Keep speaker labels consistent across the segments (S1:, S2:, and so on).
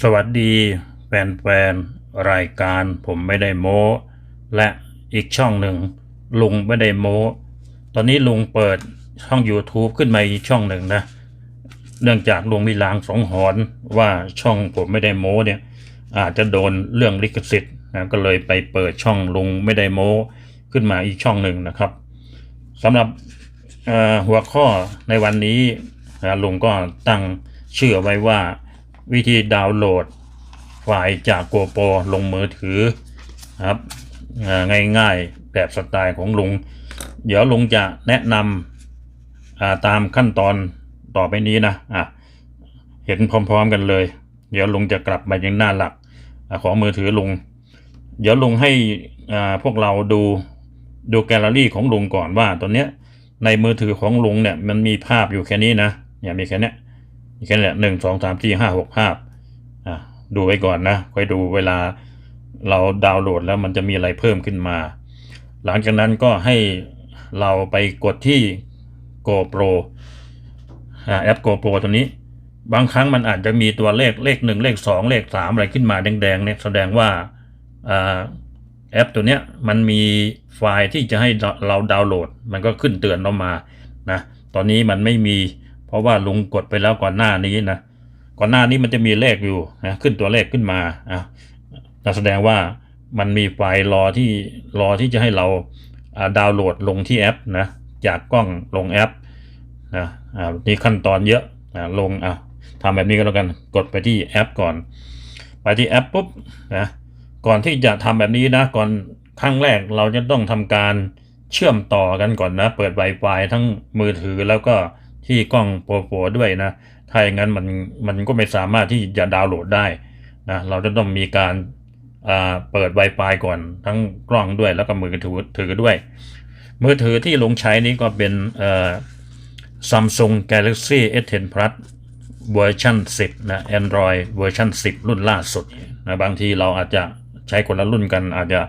S1: สวัสดีแฟนๆรายการผมไม่ได้โม้ และอีกช่องหนึ่ง ลุงไม่ได้โม้ ตอนนี้ลุงเปิดช่อง YouTube ขึ้นมาอีกช่องหนึ่งนะ เนื่องจากลุงมีลางสองหอนว่าช่องผมไม่ได้โม้เนี่ย อาจจะโดนเรื่องลิขสิทธิ์นะก็เลยไปเปิดช่องลุงไม่ได้โม้ขึ้นมาอีกช่องหนึ่งนะครับสำหรับหัวข้อในวันนี้ลุงก็ตั้งชื่อไว้ว่า วิธีดาวน์โหลดไฟล์จากโกโปรลงมือถือครับง่ายๆแบบสไตล์ของลุง เดี๋ยวลุงจะแนะนำตามขั้นตอนต่อไปนี้นะะเห็นพร้อมๆกันเลย เดี๋ยวลุงจะกลับมายังหน้าหลักอของมือถือลุง เดี๋ยวลุงให้พวกเราดูดูแกลเลอรี่ของลุงก่อนว่าตัวเนี้ยในมือถือของลุงเนี่ยมันมีภาพอยู่แค่นี้นะเนี่ยมีแค่เนี้ย แค่นี้หนึ่งสองสามสี่ห้าหกภาพอะดูไว้ก่อนนะค่อยดูเวลาเราดาวน์โหลดแล้วมันจะมีอะไรเพิ่มขึ้นมา หลังจากนั้นก็ให้เราไปกดที่ GoPro อ่าแอป GoPro ตัวนี้ บางครั้งมันอาจจะมีตัวเลขเลขหนึ่งเลขสองเลขสามอะไรขึ้นมาแดงๆเนี่ยแสดงว่าอ่าแอปตัวเนี้ยมันมีไฟล์ที่จะให้เราดาวน์โหลด มันก็ขึ้นเตือนเรามานะตอนนี้มันไม่มี ราะว่าลุงกดไปแล้วก่อนหน้านี้นะก่อนหน้านี้มันจะมีเลขอยู่นะขึ้นตัวเลขขึ้นมาอะแสดงว่ามันมีไฟล์รอที่รอที่จะให้เราดาวน์โหลดลงที่แอปนะจากกล้องลงแอปนะอ่านี่ขั้นตอนเยอะอ่าลงอะทำแบบนี้ก็แล้วกันกดไปที่แอปก่อน ไปที่แอปปุ๊บนะก่อนที่จะทำแบบนี้นะก่อนครั้งแรกเราจะต้องทำการเชื่อมต่อกันก่อนนะ เปิด Wi-Fi ทั้งมือถือแล้วก็ ที่กล้องโปรโปรด้วยนะ ถ้าอย่างนั้นมันมันก็ไม่สามารถที่จะดาวน์โหลดได้นะ เราจะต้องมีการเปิด Wi-Fi ก่อนทั้งกล้องด้วยแล้วก็มือถือถือด้วย มือถือที่ลงใช้นี้ก็เป็นเอ่อ Samsung Galaxy S10 Plus เวอร์ชัน10 นะ Android เวอร์ชัน10 รุ่นล่าสุดนะบางทีเราอาจจะใช้คนละรุ่นกันอาจจะ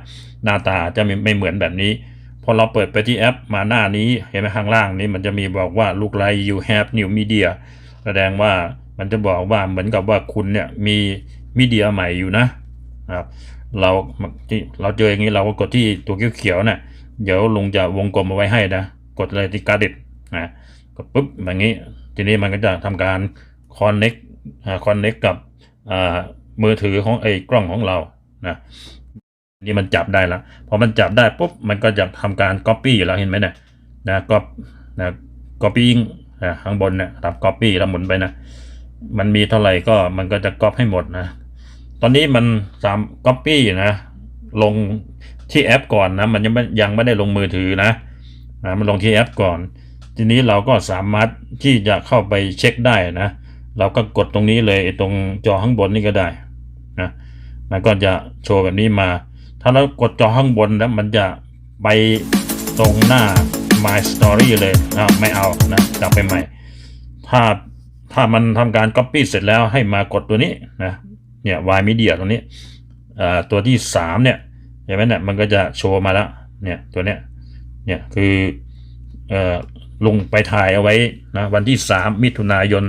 S1: หน้าตาจจะไม่ไม่เหมือนแบบนี้ พอเราเปิดไปที่แอปมาหน้านี้เห็นไหมข้างล่างนี้มันจะมีบอกว่า look like you have new media แสดงว่ามันจะบอกว่าเหมือนกับว่าคุณเนี่ยมีมีเดียใหม่อยู่นะครับเราที่เราเจออย่างนี้เราก็กดที่ตัวเขียวๆน่ะเดี๋ยวลุงจะวงกลมเอาไว้ให้นะ กดเลยที่การ์ดิตนะกดปุ๊บแบบนี้ ทีนี้มันก็จะทำการ connect อ่า connect กับมือถือของไอ้กล้องของเรานะ นี่มันจับได้แล้วพอมันจับได้ปุ๊บมันก็จะทำการ copy อยู่แล้วเห็นไหมเนี่ยนะก็นะ copying อ่าข้างบนเนี่ยทำ copy แล้วหมุนไปนะมันมีเท่าไหร่ก็มันก็จะก๊อปให้หมดนะ ตอนนี้มันสาม copy นะ ลงที่แอปก่อนนะมันยังไม่ยังไม่ได้ลงมือถือนะนะมันลงที่แอปก่อน ทีนี้เราก็สามารถที่จะเข้าไปเช็คได้นะ เราก็กดตรงนี้เลยตรงจอข้างบนนี่ก็ได้นะมันก็จะโชว์แบบนี้มา ถ้าเรากดจอข้างบนแล้วมันจะไปตรงหน้า My Story เลยนะไม่เอานะกลับไปใหม่ ถ้าถ้ามันทำการ Copy เสร็จแล้วให้มากดตัวนี้นะเนี่ย Y Media ตรงนี้ตัวที่สามเนี่ยเห็นไหมเนี่ยมันก็จะโชว์มาแล้วเนี่ยตัวเนี้ยเนี่ยคือเอ่อลงไปถ่ายเอาไว้นะวันที่ 3 มิถุนายน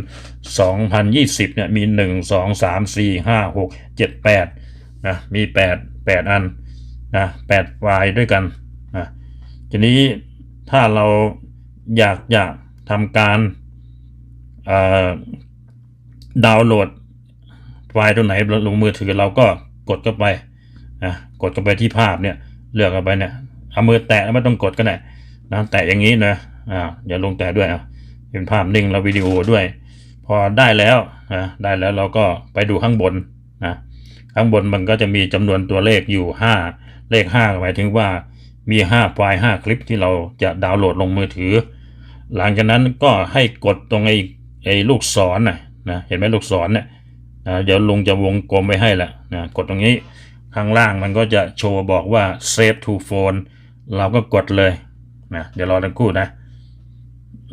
S1: 2020เนี่ยมี 1 2 3 4 5 6 7 8นะมี 8 8 อัน นะ8ไฟล์ด้วยกันนะทีนี้ถ้าเราอยากจะทำการดาวน์โหลดไฟล์ตัวไหนลงมือถือเราก็กดเข้าไปนะกดเข้าไปที่ภาพเนี่ยเลือกเข้าไปเนี่ยเอามือแตะแล้วไม่ต้องกดก็ได้นะแตะอย่างนี้นะอ่าอย่าลงแตะด้วยอะเป็นภาพนิ่งแล้ววิดีโอด้วย พอได้แล้วนะได้แล้วเราก็ไปดูข้างบนนะข้างบนมันก็จะมีจำนวนตัวเลขอยู่5 เลข5หมายถึงว่ามี 5 ไฟล์ 5 คลิปที่เราจะดาวน์โหลดลงมือถือ หลังจากนั้นก็ให้กดตรงไอ้ไอ้ลูกศรน่ะนะเห็นไหมลูกศรเนี่ยนะเดี๋ยวลุงจะวงกลมไว้ให้แหละนะกดตรงนี้ข้างล่างมันก็จะโชว์บอกว่า save to phone เราก็กดเลยนะเดี๋ยวรอทั้งครู่นะ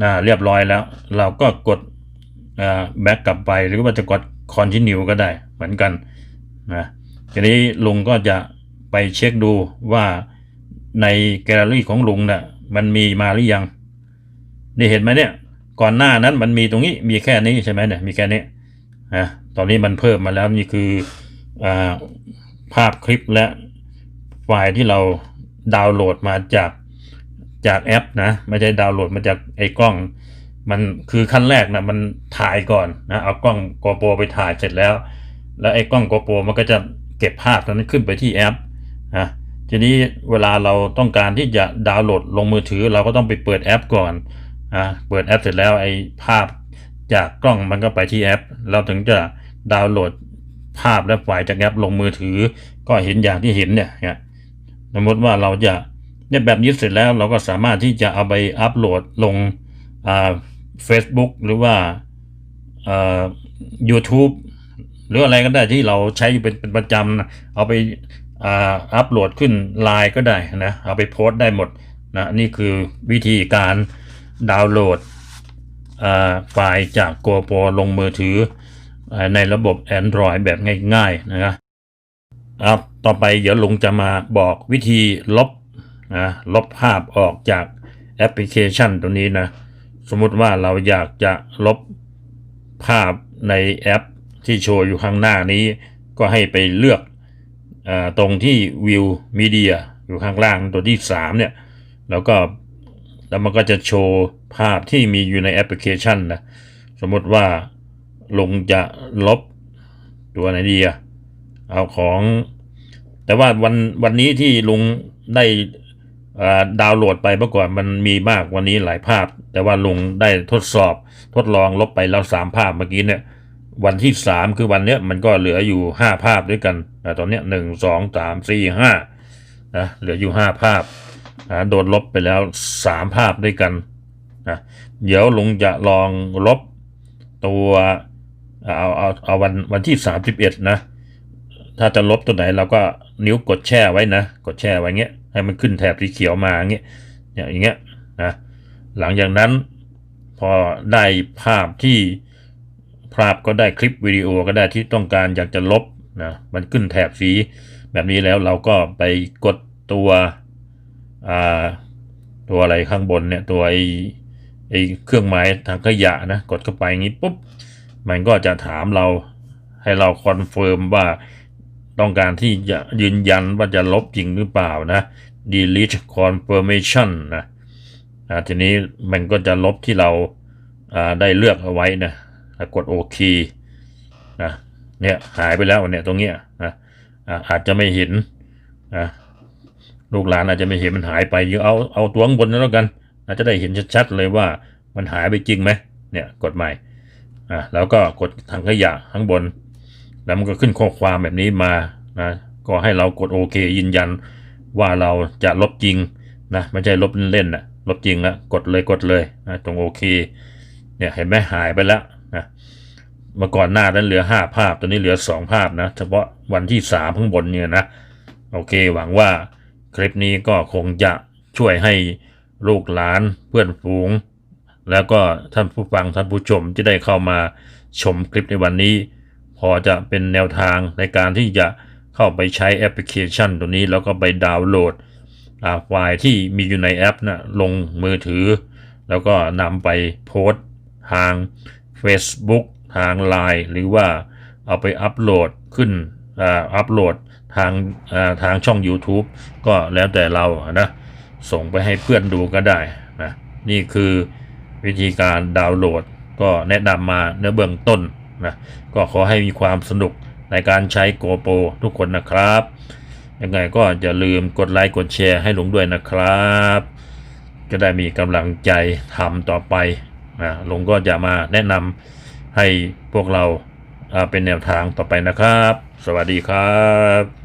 S1: นะเรียบร้อยแล้ว เราก็กดแบ็กกลับไปหรือว่าจะกด continue ก็ได้เหมือนกันนะทีนี้ลุงก็จะ ไปเช็คดูว่าในแกลเลอรี่ของลุงนะ่ะมันมีมาหรือยัง นี่เห็นไหมเนี่ย ก่อนหน้านั้นมันมีตรงนี้มีแค่นี้ใช่ไหมเนี่ยมีแค่นี้นะตอนนี้มันเพิ่มมาแล้วนี่คืออภาพคลิปและไฟล์ที่เราดาวน์โหลดมาจากจากแอปนะไม่ใช่ดาวน์โหลดมาจากไอ้กล้อง มันคือขั้นแรกนะมันถ่ายก่อนนะเอากล้องโกโปรไปถ่ายเสร็จแล้ว แล้วไอ้กล้องโกโปรมันก็จะเก็บภาพตอนนั้นขึ้นไปที่แอป นะทีนี้เวลาเราต้องการที่จะดาวน์โหลดลงมือถือ เราก็ต้องไปเปิดแอปก่อนอะเปิดแอปเสร็จแล้วไอ้ภาพจากกล้องมันก็ไปที่แอป เราถึงจะดาวน์โหลดภาพและไฟล์จากแอปลงมือถือ ก็เห็นอย่างที่เห็นเนี่ยสมมติว่าเราจะเนี่ยแบบนี้เสร็จแล้วเราก็สามารถที่จะเอาไปอัปโหลดลงอ่า Facebook หรือว่าอ่า YouTube หรืออะไรก็ได้ที่เราใช้อยู่เป็นเป็นประจำเอาไป อ่าอัปโหลดขึ้นไลน์ก็ได้นะเอาไปโพสต์ได้หมดนะนี่คือวิธีการดาวน์โหลดอ่าไฟล์จาก GoPro ลงมือถือในระบบ Android แบบง่ายๆนะครับต่อไปเดี๋ยวลุงจะมาบอกวิธีลบนะลบภาพออกจากแอปพลิเคชันตัวนี้นะ สมมติว่าเราอยากจะลบภาพในแอปที่โชว์อยู่ข้างหน้านี้ ก็ให้ไปเลือก ตรงที่ View Media อยู่ข้างล่างตัวที่ 3 เนี่ย แล้วก็แล้วมันก็จะโชว์ภาพที่มีอยู่ในแอปพลิเคชันนะ สมมติว่าลุงจะลบตัวไหนดีอะเอาของ แต่ว่าวันวันนี้ที่ลุงได้อ่าดาวน์โหลดไปเมื่อก่อนมันมีมากวันนี้หลายภาพ แต่ว่าลุงได้ทดสอบทดลองลบไปแล้วสามภาพเมื่อกี้เนี่ย วันที่สามคือวันเนี้ยมันก็เหลืออยู่ห้าภาพด้วยกันนะตอนเนี้ยหนึ่งสองสามสี่ห้านะเหลืออยู่ห้าภาพนะโดนลบไปแล้วสามภาพด้วยกันนะเดี๋ยวลุงจะลองลบตัวเอาเอาเอาวันวันที่สามสิบเอ็ดนะถ้าจะลบตัวไหนเราก็นิ้วกดแช่ไว้นะ กดแช่ไว้เงี้ยให้มันขึ้นแถบสีเขียวมาเงี้ยเนี่ยอย่างเงี้ยนะหลังจากนั้นพอได้ภาพที่ ภาพก็ได้คลิปวิดีโอก็ได้ที่ต้องการอยากจะลบนะมันขึ้นแถบสีแบบนี้แล้วเราก็ไปกดตัวตัวอะไรข้างบนเนี่ยตัวไอไอเครื่องหมายทางขยะนะกดเข้าไปอย่างนี้ปุ๊บมันก็จะถามเราให้เราคอนเฟิร์มว่าต้องการที่จะยืนยันว่าจะลบจริงหรือเปล่านะ delete confirmation นะทีนี้มันก็จะลบที่เราได้เลือกเอาไว้นะ กดโอเคนะเนี่ยหายไปแล้วเนี่ยตรงเนี้ยนะอาจจะไม่เห็นนะลูกหลานอาจจะไม่เห็นมันหายไปยู่เอาเอาตัวข้างบนนั้นแล้วกันอาจจะได้เห็นชัดๆเลยว่ามันหายไปจริงไหมเนี่ยกดใหม่อ่าแล้วก็กดถังขยะข้างบน แล้วมันก็ขึ้นข้อความแบบนี้มานะก็ให้เรากดโอเคยืนยันว่าเราจะลบจริงนะไม่ใช่ลบเล่นๆนะลบจริงแล้วกดเลยกดเลยนะตรงโอเคเนี่ยเห็นไหมหายไปแล้ว นะเมื่อก่อนหน้านั้นเหลือ 5 ภาพ ตอนนี้เหลือ 2 ภาพนะ เฉพาะวันที่ 3 ข้างบนเนี่ยนะ โอเค หวังว่าคลิปนี้ก็คงจะช่วยให้ลูกหลานเพื่อนฝูง แล้วก็ท่านผู้ฟังท่านผู้ชมจะได้เข้ามาชมคลิปในวันนี้ พอจะเป็นแนวทางในการที่จะเข้าไปใช้แอปพลิเคชันตัวนี้ แล้วก็ไปดาวน์โหลดอ่าไฟล์ที่มีอยู่ในแอปนะลงมือถือ แล้วก็นำไปโพสต์ทาง Facebook ทาง Line หรือว่าเอาไปอัปโหลดขึ้นอัปโหลดทางทางช่อง YouTube ก็แล้วแต่เรานะส่งไปให้เพื่อนดูก็ได้นะนี่คือวิธีการดาวน์โหลด ก็แนะนำมาในเบื้องต้นนะก็ขอให้มีความสนุกในการใช้ GoPro ทุกคนนะครับ ยังไงก็อย่าลืมกดไลค์กดแชร์ให้หลุงด้วยนะครับ จะได้มีกำลังใจทำต่อไป นะลุงก็จะมาแนะนำให้พวกเราอ่าเป็นแนวทางต่อไปนะครับ สวัสดีครับ